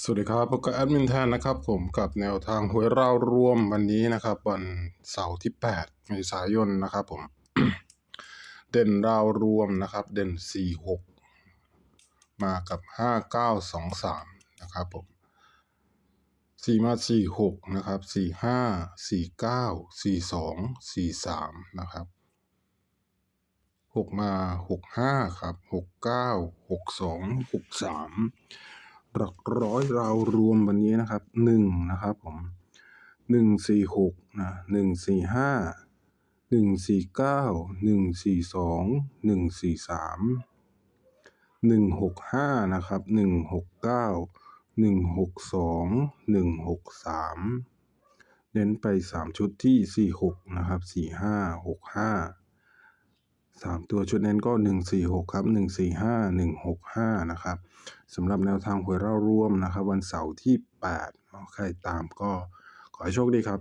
สวัสดีครับพบกับแอดมินแทนนะครับผมกับแนวทางหวยเรารวมวันนี้นะครับวันเสาร์ที่ 8 เมษายนนะครับผม เด่นเรารวมนะครับ เด่น 46 มากับ 5923 นะครับผม4มา 46 นะครับ 45 49 42 43 นะครับ 6 มา 65 ครับ 69 62 63 หลักร้อยเรารวมวันนี้นะครับหนึ่งนะครับผมหนึ่งสี่หกนะหนึ่งสี่ห้าหนึ่งสี่เก้าหนึ่งสี่สองหนึ่งสี่สามหนึ่งหกห้านะครับหนึ่งหกเก้าหนึ่งหกสองหนึ่งหกสามเน้นไปสามชุดที่สี่หกนะครับสี่ห้าหกห้า สามตัวชุดเน้นก็หนึ่งสี่หกครับหนึ่งสี่ห้าหนึ่งหกห้านะครับสำหรับแนวทางหวยเราร่วมนะครับ วันเสาร์ที่แปดใครตามก็ขอให้โชคดีครับ